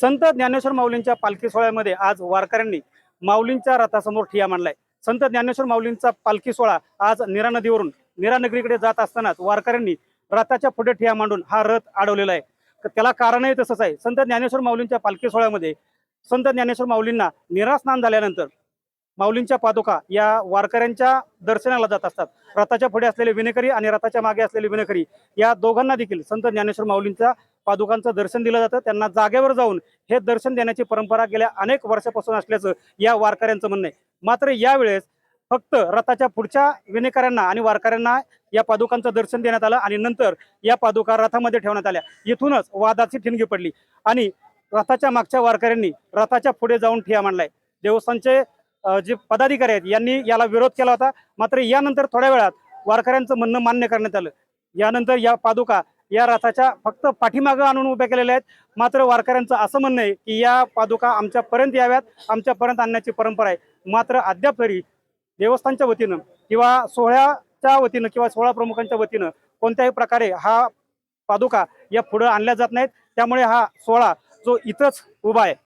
संत ज्ञानेश्वर माऊलींच्या पालखी सोहळ्यामध्ये आज वारकऱ्यांनी माऊलींच्या रथासमोर ठिया मांडलाय. संत ज्ञानेश्वर माऊलींचा पालखी सोहळा आज निरा नदीवरून निरा नगरीकडे जात असतानाच वारकऱ्यांनी रथाच्या पुढे ठिया मांडून हा रथ अडवलेला आहे. त्याला कारणही तसंच आहे. संत ज्ञानेश्वर माऊलींच्या पालखी सोहळ्यामध्ये संत ज्ञानेश्वर माऊलींना निरा स्नान झाल्यानंतर माऊलींच्या पादुका या वारकऱ्यांच्या दर्शनाला जात असतात. रथाच्या पुढे असलेले विनेकरी आणि रथाच्या मागे असलेले विनेकरी या दोघांना देखील संत ज्ञानेश्वर माऊलींच्या पादुकांचं दर्शन दिलं जातं. त्यांना जागेवर जाऊन हे दर्शन देण्याची परंपरा गेल्या अनेक वर्षापासून असल्याचं या वारकऱ्यांचं म्हणणं आहे. मात्र यावेळेस फक्त रथाच्या पुढच्या विनेकऱ्यांना आणि वारकऱ्यांना या पादुकांचं दर्शन देण्यात आलं आणि नंतर या पादुका रथामध्ये ठेवण्यात आल्या. इथूनच वादाची ठिणगी पडली आणि रथाच्या मागच्या वारकऱ्यांनी रथाच्या पुढे जाऊन ठिया मांडलाय. देवस्थानचे जे पदाधिकारी आहेत यांनी याला विरोध केला होता. मात्र यानंतर थोड्या वेळात वारकऱ्यांचं म्हणणं मान्य करण्यात आलं. यानंतर या पादुका या रथाच्या फक्त पाठीमागं आणून उभ्या केलेल्या आहेत. मात्र वारकऱ्यांचं असं म्हणणं आहे की या पादुका आमच्यापर्यंत याव्यात आमच्यापर्यंत आणण्याची परंपरा आहे. मात्र अद्याप तरी देवस्थानच्या वतीनं किंवा सोहळ्याच्या वतीनं किंवा सोहळा प्रमुखांच्या वतीनं कोणत्याही प्रकारे हा पादुका या पुढं आणल्या जात नाहीत. त्यामुळे हा सोहळा जो इथंच उभा आहे.